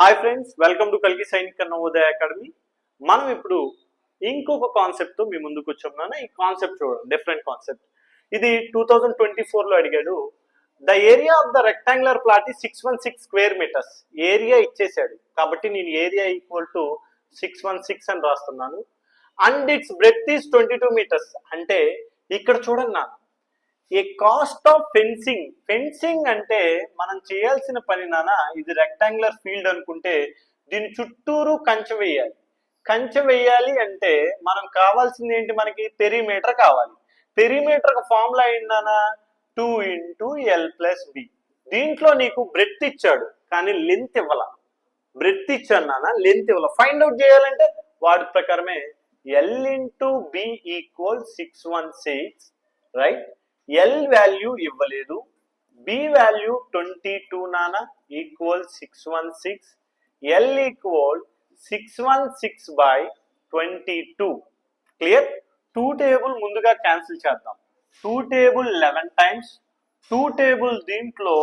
Hi friends welcome to కల్కి సైనిక Navodaya academy మనం ఇప్పుడు ఇంకొక కాన్సెప్ట్తో మీ ముందుకు వచ్చాం ఈ కాన్సెప్ట్ చూడండి డిఫరెంట్ కాన్సెప్ట్ ఇది టూ థౌజండ్ ట్వంటీ ఫోర్లో అడిగాడు the area of the rectangular plot ఈ six one six square metres area ఇచ్చేసాడు కాబట్టి నేను area equal to six one six అని రాస్తున్నాను. And it's breadth is twenty two metres అంటే ఇక్కడ చూడండి నా a cost of fencing fencing అంటే మనం చేయాల్సిన పని నానా ఇది రెక్టాంగులర్ ఫీల్డ్ అనుకుంటే దీని చుట్టూరు కంచె వేయాలి. కంచె వేయాలి అంటే మనం కావాల్సింది ఏంటి మనకి? పెరిమీటర్ కావాలి. పెరిమీటర్ ఫార్ములా ఏంటన్నా two into L plus B దీంట్లో నీకు బ్రెత్ ఇచ్చాడు కానీ లెంత్ ఇవ్వాల. బ్రెత్ ఇచ్చాడు నాన్న లెంత్ ఇవ్వాల. ఫైండ్ అవుట్ చేయాలంటే వాటి ప్రకారమే L into B equal six one six right L value ఇవ్వలేదు. బి వాల్యూ ట్వంటీ టూ నానా equal six one six L equal six one six by twenty two clear two table ముందుగా cancel చేద్దాం. Two table eleven times two table దీంట్లో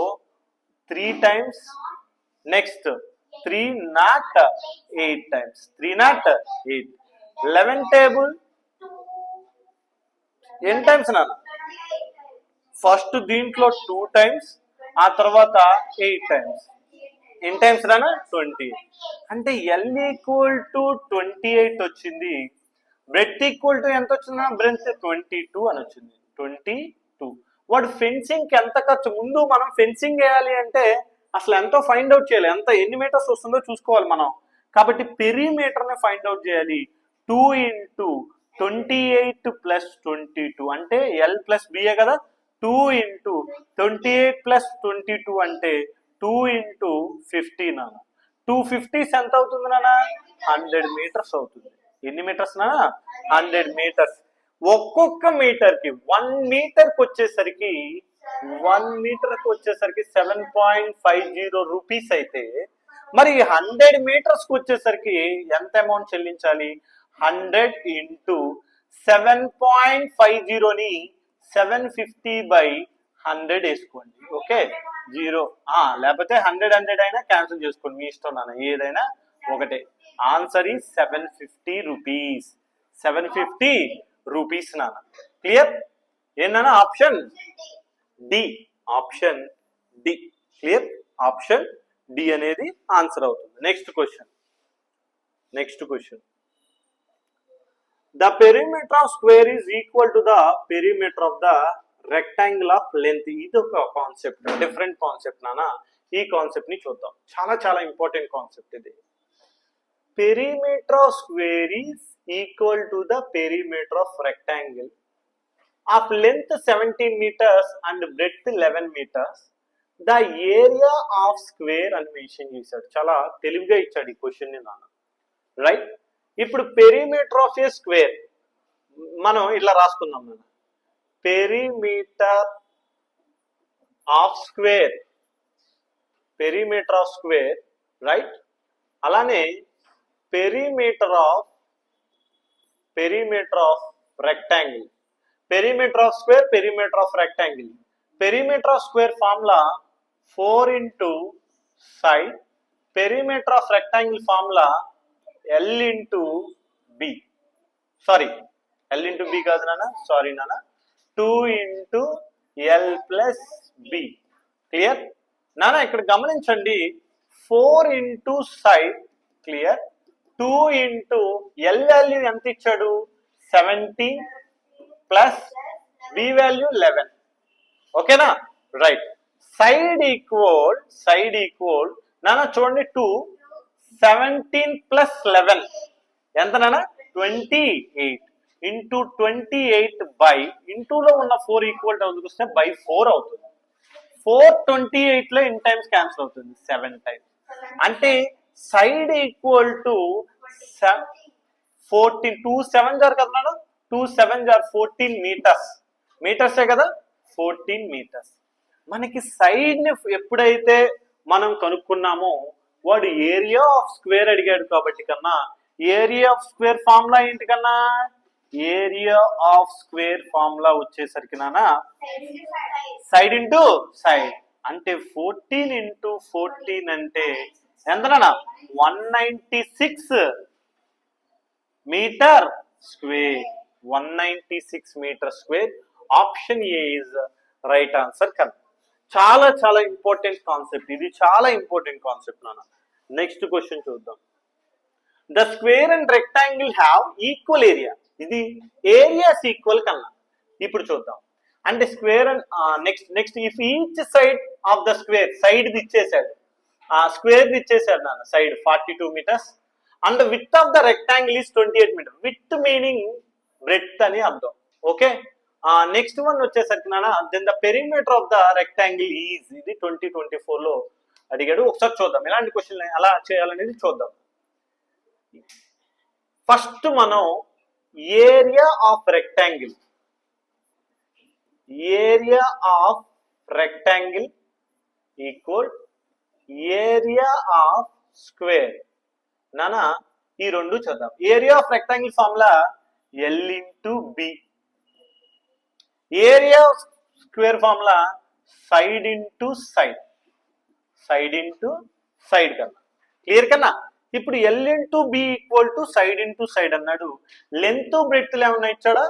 three times next three nought eight times three nought eight eleven table ఎన్ని times నాన్న first దీంట్లో two times ఆ తర్వాత eight times n times రానా? Twenty అంటే L equal to twenty eight వచ్చింది. Breadth equal to ఎంత వచ్చిందా? బ్రెత్ ట్వంటీ టూ అని వచ్చింది. ట్వంటీ టూ వాడు ఫెన్సింగ్కి ఎంత ఖర్చు? ముందు మనం ఫెన్సింగ్ వేయాలి అంటే అసలు ఎంతో ఫైండ్ అవుట్ చేయాలి. ఎంత ఎన్ని మీటర్స్ వస్తుందో చూసుకోవాలి మనం. కాబట్టి పెరిమీటర్ని ఫైండ్ అవుట్ చేయాలి. Two into twenty eight plus twenty two అంటే ఎల్ ప్లస్ బిఏ కదా? Two into twenty eight plus twenty two అంటే టూ ఇంటూ ఫిఫ్టీ నాన్న. టూ ఫిఫ్టీస్ ఎంత అవుతుంది నాన్న? హండ్రెడ్ మీటర్స్ అవుతుంది. ఎన్ని మీటర్స్ నా హండ్రెడ్ మీటర్స్. ఒక్కొక్క మీటర్కి వన్ మీటర్కి వచ్చేసరికి వన్ మీటర్కి వచ్చేసరికి seven point five zero rupees అయితే మరి హండ్రెడ్ మీటర్స్కి వచ్చేసరికి ఎంత అమౌంట్ చెల్లించాలి? Hundred into seven point five జీరోని seven fifty by hundred వేసుకోండి. ఓకే జీరో లేకపోతే హండ్రెడ్ హండ్రెడ్ అయినా క్యాన్సిల్ చేసుకోండి. మీ ఇష్టం నాన్న. ఏదైనా ఒకటే. ఆన్సర్ ఈ seven fifty rupees seven fifty rupees నాన్న. క్లియర్ ఏంటన్నా option D option D clear option D అనేది ఆన్సర్ అవుతుంది. Next question next question the perimeter of square is equal to the perimeter of the rectangle of length ఇది ఒక concept different concept నానా. ఈ కాన్సెప్ట్ని చూద్దాం. చాలా చాలా ఇంపార్టెంట్ కాన్సెప్ట్ ఇది. Perimeter of square is equal to the perimeter of rectangle of length seventeen metres and breadth eleven metres the area of square అని మెన్షన్ చేశాడు. చాలా తెలివిగా ఇచ్చాడు ఈ క్వశ్చన్ని నాన్న రైట్ ఇప్పుడు పెరిమీటర్ ఆఫ్ ఏ స్క్వేర్ మనం ఇలా రాసుకుందాం మనం perimeter of square perimeter of square right అలానే perimeter of perimeter of rectangle perimeter of square perimeter of rectangle perimeter of square formula four into side perimeter of rectangle formula L into B sorry L into B కాదు నాన్న. Sorry నాన్న. Two into L plus B clear నాన్న ఇక్కడ గమనించండి. Four into side clear two into L value ఎంత ఇచ్చాడు? Seventeen plus B value eleven ఓకేనా right side equal side equal నాన్న చూడండి టూ సెవెంటీన్ ప్లస్ లెవెన్ ఎంత నాన్న? Twenty eight into twenty eight by ఇంటూలో ఉన్న ఫోర్ ఈక్వల్ అవుతుంది వస్తే బై ఫోర్ అవుతుంది. ఫోర్ ట్వంటీ ఎయిట్లో ఇన్ టైమ్స్ క్యాన్సిల్ అవుతుంది సెవెన్ టైమ్స్ అంటే side equal to fourteen two seven jar కదా మేడం టూ సెవెన్ జార్ ఫోర్టీన్ మీటర్స్ మీటర్సే కదా? ఫోర్టీన్ మీటర్స్ మనకి సైడ్ని ఎప్పుడైతే మనం కనుక్కున్నామో వాడు ఏరియా ఆఫ్ స్క్వేర్ అడిగాడు కాబట్టి కన్నా ఏరియా ఆఫ్ స్క్వేర్ ఫార్ములా ఏంటి కన్నా? ఏరియా ఆఫ్ స్క్వేర్ ఫార్ములా వచ్చేసరికి నానా సైడ్ ఇంటూ సైడ్. అంటే ఫోర్టీన్ ఇంటూ ఫోర్టీన్ అంటే ఎంతనా one ninety six metre square. One ninety six metre square. Option A is right answer కన్నా చాలా చాలా ఇంపార్టెంట్ కాన్సెప్ట్ ఇది చాలా ఇంపార్టెంట్ కాన్సెప్ట్ నాన్న. నెక్స్ట్ క్వశ్చన్ చూద్దాం. The square and rectangle have equal area ఇది ఏరియాస్ ఈక్వల్ కన్నా. ఇప్పుడు చూద్దాం. అంటే square and next next if each side of the square side ఇచ్చేసాడు ఆ స్క్వేర్ ఇచ్చేసాడు నాన్న side forty two metres and width of the rectangle is twenty eight metre width meaning breadth అని అర్థం. ఓకే నెక్స్ట్ వన్ వచ్చేసరికి నాన్న then the perimeter of the rectangle is ఇది twenty twenty ఫోర్లో అడిగాడు. ఒకసారి చూద్దాం. ఎలాంటి క్వశ్చన్ ఎలా చేయాలనేది చూద్దాం. ఫస్ట్ మనం area of rectangle area of rectangle equal area of square నానా ఈ రెండు చూద్దాం. Area of rectangle formula L into B area square formula side into side. Side into side కన్నా. క్లియర్ కన్నా? ఇప్పుడు L into B equal to side into side అన్నాడు. Length breadth ఏమన్నా ఇచ్చాడా?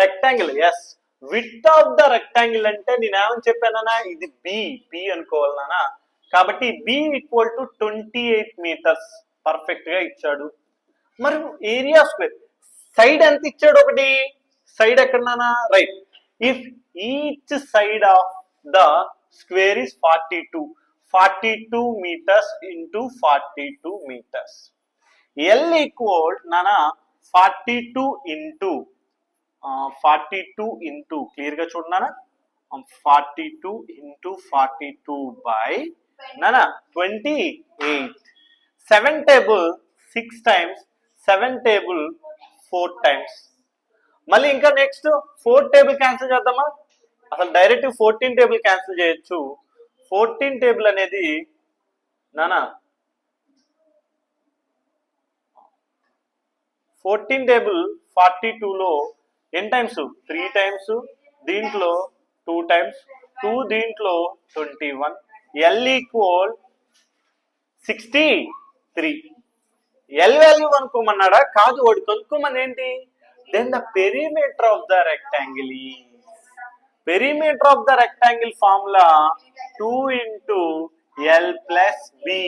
Rectangle. Yes width of the rectangle అంటే నేను ఏమని చెప్పానా ఇది బి బి అనుకోవాలి నానా కాబట్టి B equal to twenty eight metres పర్ఫెక్ట్గా ఇచ్చాడు. మరి ఏరియా స్క్వేర్. సైడ్ ఎంత ఇచ్చాడు ఒకటి? సైడ్ ఎక్కడనా right. If each side of the square is forty two forty two metres into forty two metres L equal నానా forty two into forty two into క్లియర్గా చూడనా forty two into forty two by నానా twenty eight seven table six times seven table four times మళ్ళీ ఇంకా next four table cancel చేద్దామా? అసలు direct fourteen table cancel చేయొచ్చు. Fourteen table అనేది నానా ఫోర్టీన్ టేబుల్ ఫార్టీ టూలో ఎన్ టైమ్స్ త్రీ టైమ్స్ దీంట్లో టూ టైమ్స్ టూ దీంట్లో twenty one L equal sixty three L value అనుకోమన్నాడా? కాదు వాడు కనుక్కోమని ఏంటి then the perimeter of the rectangle perimeter of the rectangle formula two into L plus B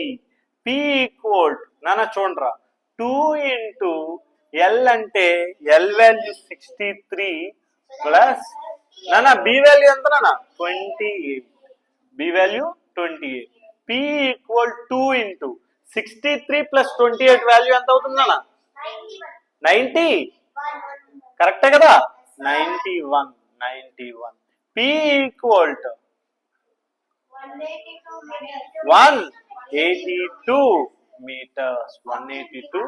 P equal నాన్న చూడరా two into L అంటే L value sixty three plus నాన్న B value ఎంత నాన్న? Twenty eight B value twenty eight P equal two into sixty three plus twenty eight value ఎంత అవుతుంది నాన్న ninety కరెక్టే కదా? Ninety one ninety one. P equal to one eighty two metres one eighty two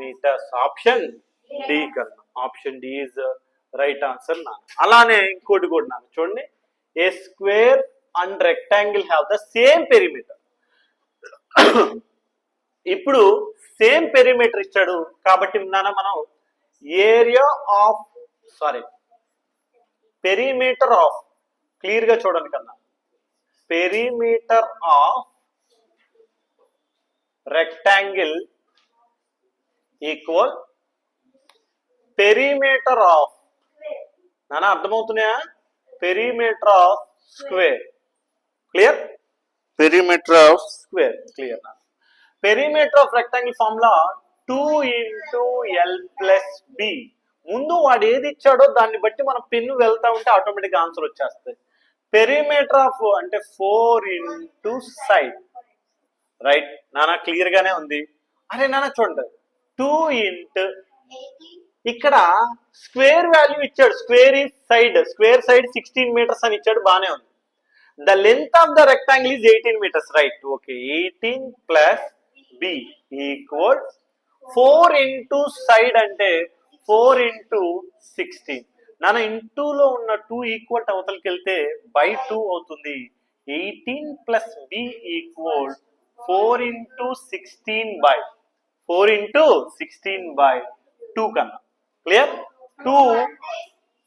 metres option D కన్నా option D is right answer నా. అలానే ఇంకోటి కూడా నాకు చూడండి. A square and rectangle have the same perimeter ఇప్పుడు సేమ్ పెరిమీటర్ ఇచ్చాడు. కాబట్టి నాన్న మనం area of sorry perimeter of క్లియర్గా చూడండి కన్నా. Perimeter of rectangle equal perimeter of నాన్న అర్థమవుతున్నాయా? Perimeter of square. Clear? Perimeter of square clear perimeter of rectangle formula two into L plus B ముందు వాడు ఏది ఇచ్చాడో దాన్ని బట్టి మనం పెన్ను వెళ్తా ఉంటే ఆటోమేటిక్ ఆన్సర్ వచ్చేస్తుంది పెరిమీటర్ ఆఫ్ అంటే ఫోర్ ఇంటూ సైడ్ రైట్ నానా క్లియర్ గానే ఉంది. అరే నాన్న చూడండి. టూ ఇంట్ ఇక్కడ స్క్వేర్ వాల్యూ ఇచ్చాడు. స్క్వేర్ ఈ side square side sixteen metres అని ఇచ్చాడు. బానే ఉంది. The length of the rectangle is eighteen metres right okay eighteen plus B equals four into side అంటే ఫోర్ ఇంటూ సిక్స్టీన్. నాన్న ఇంటూలో ఉన్న టూ ఈక్వల్ అవతలకి వెళ్తే బై టూ అవుతుంది. Eighteen plus B equal four into sixteen by. Four into sixteen by two కన్నా. Clear? Two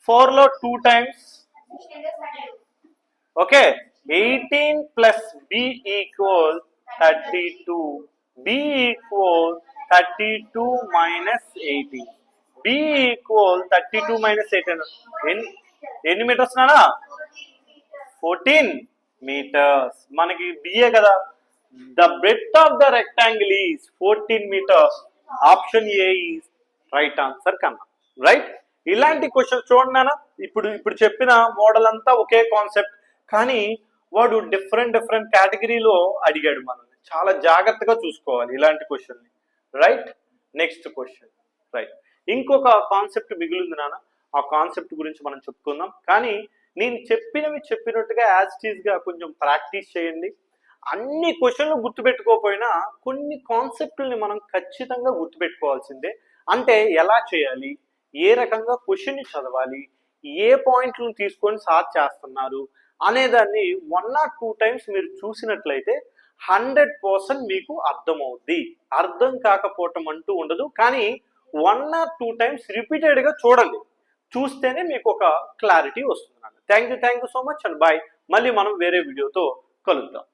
ఫోర్లో two times. Okay. Eighteen plus B equal thirty two. B equal thirty two minus eighteen B equal thirty two minus eighteen ఎన్ని ఎన్ని metres నానా fourteen metres మనకి బిఏ కదా. The breadth of the rectangle is fourteen metres option A is right answer కన్నా. Right ఇలాంటి questions చూడండి నాన్న. ఇప్పుడు ఇప్పుడు చెప్పిన మోడల్ అంతా ఒకే కాన్సెప్ట్ కానీ వాడు డిఫరెంట్ డిఫరెంట్ కేటగిరీలో అడిగాడు మనల్ని. చాలా జాగ్రత్తగా చూసుకోవాలి ఇలాంటి క్వశ్చన్ని రైట్ నెక్స్ట్ క్వశ్చన్ రైట్ ఇంకొక కాన్సెప్ట్ మిగిలింది నాన్న. ఆ కాన్సెప్ట్ గురించి మనం చెప్పుకుందాం. కానీ నేను చెప్పినవి చెప్పినట్టుగా యాజ్గా కొంచెం ప్రాక్టీస్ చేయండి. అన్ని క్వశ్చన్లు గుర్తుపెట్టుకోకపోయినా కొన్ని కాన్సెప్టుల్ని మనం ఖచ్చితంగా గుర్తుపెట్టుకోవాల్సిందే. అంటే ఎలా చేయాలి? ఏ రకంగా క్వశ్చన్ని చదవాలి? ఏ పాయింట్లను తీసుకొని సాధ్ చేస్తున్నారు? అనేదాన్ని వన్ ఆర్ టూ టైమ్స్ మీరు చూసినట్లయితే హండ్రెడ్ పర్సెంట్ మీకు అర్థమవుద్ది. అర్థం కాకపోవటం అంటూ ఉండదు. కానీ వన్ ఆర్ టూ టైమ్స్ రిపీటెడ్గా చూడండి. చూస్తేనే మీకు ఒక క్లారిటీ వస్తుంది. Thank you thank you so much and bye మళ్ళీ మనం వేరే వీడియోతో కలుద్దాం.